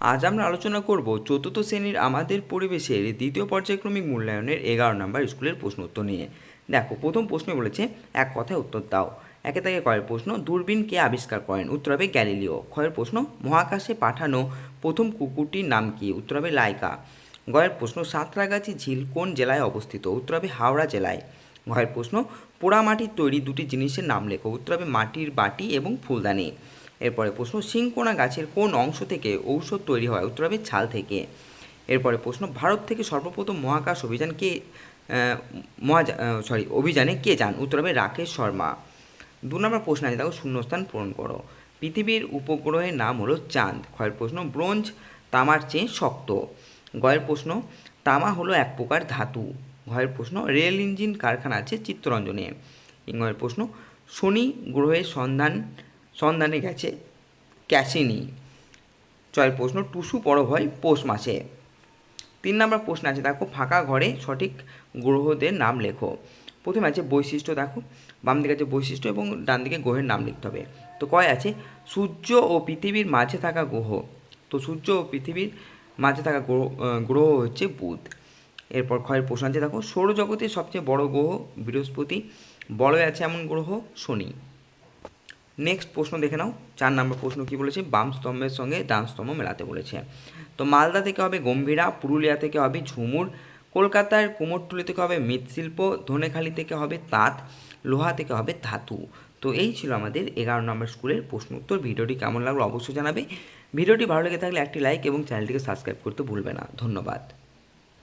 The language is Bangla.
আজ আমরা আলোচনা করব চতুর্থ শ্রেণির আমাদের পরিবেশের দ্বিতীয় পর্যায়ক্রমিক মূল্যায়নের এগারো নম্বর স্কুলের প্রশ্ন উত্তর নিয়ে। দেখো, প্রথম প্রশ্নে বলেছে, এক কথায় উত্তর দাও। একে থেকে কয়ের প্রশ্ন, দূরবীন কে আবিষ্কার করেন? উত্তর হবে গ্যালিলিও। ক্ষয়ের প্রশ্ন, মহাকাশে পাঠানো প্রথম কুকুরটির নাম কি? উত্তর হবে লাইকা। গয়ের প্রশ্ন, সাঁতরাগাছি ঝিল কোন জেলায় অবস্থিত? উত্তর হবে হাওড়া জেলায়। ঘয়ের প্রশ্ন, পোড়ামাটির তৈরি দুটি জিনিসের নাম লেখো। উত্তর হবে মাটির বাটি এবং ফুলদানি। এরপরে প্রশ্ন, শিংকোনা গাছের কোন অংশ থেকে ঔষধ তৈরি হয়? উত্তর হবে ছাল থেকে। এরপরে প্রশ্ন, ভারত থেকে সর্বপ্রথম মহাকাশ অভিযান কে মহাজা সরি অভিযানে কে যান? উত্তর হবে রাকেশ শর্মা। দু নম্বর প্রশ্ন আছে, দেখো শূন্যস্থান পূরণ করো। পৃথিবীর উপগ্রহের নাম হলো চাঁদ। ক্ষয়ের প্রশ্ন, ব্রোঞ্জ, তামার চেয়ে শক্ত। গয়ের প্রশ্ন, তামা হলো এক প্রকার ধাতু। ঘয়ের প্রশ্ন, রেল ইঞ্জিন কারখানা আছে চিত্তরঞ্জনে। ইঙ্গয়ের প্রশ্ন, শনি গ্রহের সন্ধান সন্ধানে গেছে ক্যাসিনি ছয়ের প্রশ্ন, টুসু পরব হয় পৌষ মাসে। তিন নম্বর প্রশ্ন আছে, দেখো, ফাঁকা ঘরে সঠিক গ্রহদের নাম লেখো। প্রথমে আছে বৈশিষ্ট্য, দেখো, বাম দিকে আছে বৈশিষ্ট্য এবং ডান দিকে গ্রহের নাম লিখতে হবে। তো কয় আছে, সূর্য ও পৃথিবীর মাঝে থাকা গ্রহ। তো সূর্য ও পৃথিবীর মাঝে থাকা গ্রহ গ্রহ হচ্ছে বুধ। এরপর ক্ষয়ের প্রশ্ন আছে, দেখো, সৌরজগতের সবচেয়ে বড় গ্রহ বৃহস্পতি বড় আছে এমন গ্রহ শনি। নেক্সট প্রশ্ন দেখে নাও। চার নম্বর প্রশ্ন কি বলেছে? বাম স্তম্ভের সঙ্গে ডান স্তম্ভ মেলাতে বলেছে। তো মালদা থেকে হবে গম্ভীরা, পুরুলিয়া থেকে হবে ঝুমুর, কলকাতার কুমোরটুলি থেকে হবে মৃৎশিল্প, ধনেখালি থেকে হবে তাঁত, লোহা থেকে হবে ধাতু। তো এই ছিল আমাদের এগারো নম্বর স্কুলের প্রশ্ন উত্তর। ভিডিওটি কেমন লাগল অবশ্যই জানাবে। ভিডিওটি ভালো লেগে থাকলে একটি লাইক এবং চ্যানেলটিকে সাবস্ক্রাইব করতে ভুলবে না। ধন্যবাদ।